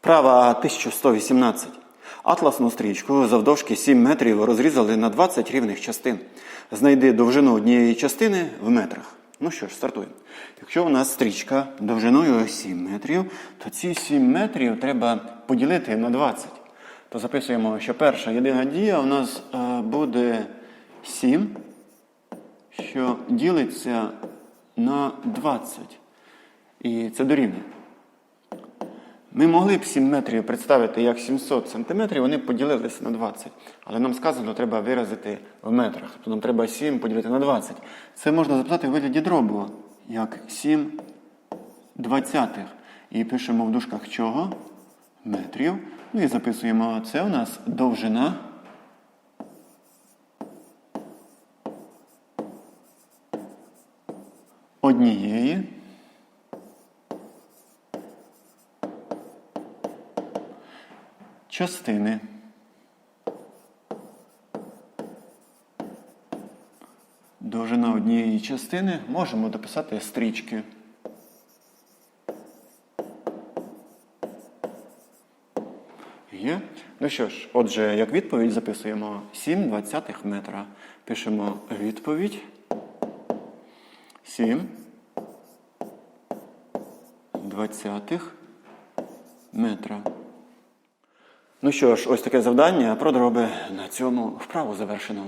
Вправа 1118. Атласну стрічку завдовжки 7 метрів розрізали на 20 рівних частин. Знайди довжину однієї частини в метрах. Ну що ж, стартуємо. Якщо у нас стрічка довжиною 7 метрів, то ці 7 метрів треба поділити на 20. То записуємо, що перша єдина дія у нас е, буде 7, що ділиться на 20. І це дорівнює. Ми могли б 7 метрів представити як 700 сантиметрів, вони поділилися на 20. Але нам сказано, треба виразити в метрах. Тобто нам треба 7 поділити на 20. Це можна записати в вигляді дробу, як 7 двадцятих. І пишемо в дужках чого? Метрів. Ну і записуємо, це у нас довжина. Однієї. Частини. Довжина однієї частини можемо дописати стрічки. Є. Ну що ж, отже, як відповідь записуємо 7 двадцятих метра. Пишемо відповідь. 7 двадцятих метра. Ну що ж, ось таке завдання про дроби на цьому вправу завершено.